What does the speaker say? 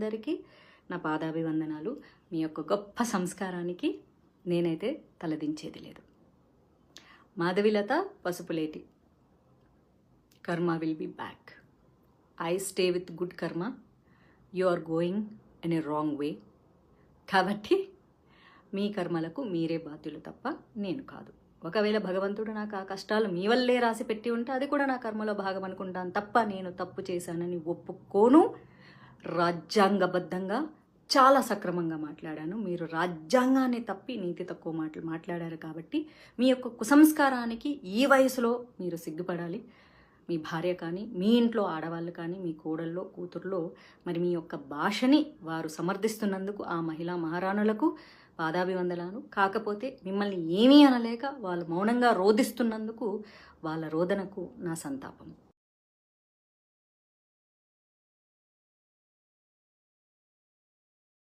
అందరికీ నా పాదాభివందనాలు. మీ యొక్క గొప్ప సంస్కారానికి నేనైతే తలదించేది లేదు. Madhavilatha Pasupuleti. Karma will be back. I stay with good karma. You are going in a wrong way. కాబట్టి మీ కర్మలకు మీరే బాధ్యులు తప్ప నేను కాదు. ఒకవేళ భగవంతుడు నాకు ఆ కష్టాలు మీ వల్లే రాసి పెట్టి ఉంటే అది కూడా నా కర్మలో భాగం అనుకుంటాను తప్ప నేను తప్పు చేశానని ఒప్పుకోను. రాజ్యాంగబద్ధంగా చాలా సక్రమంగా మాట్లాడాను. మీరు రాజ్యాంగాన్ని తప్పి నీతి తక్కువ మాటలు మాట్లాడారు కాబట్టి మీ యొక్క కుసంస్కారానికి ఈ వయసులో మీరు సిగ్గుపడాలి. మీ భార్య కానీ మీ ఇంట్లో ఆడవాళ్ళు కానీ మీ కోడల్లో కూతుర్లో మరి మీ యొక్క భాషని వారు సమర్థిస్తున్నందుకు ఆ మహిళా మహారాణులకు పాదాభివందనాలు. కాకపోతే మిమ్మల్ని ఏమీ అనలేక వాళ్ళు మౌనంగా రోధిస్తున్నందుకు వాళ్ళ రోదనకు నా సంతాపం.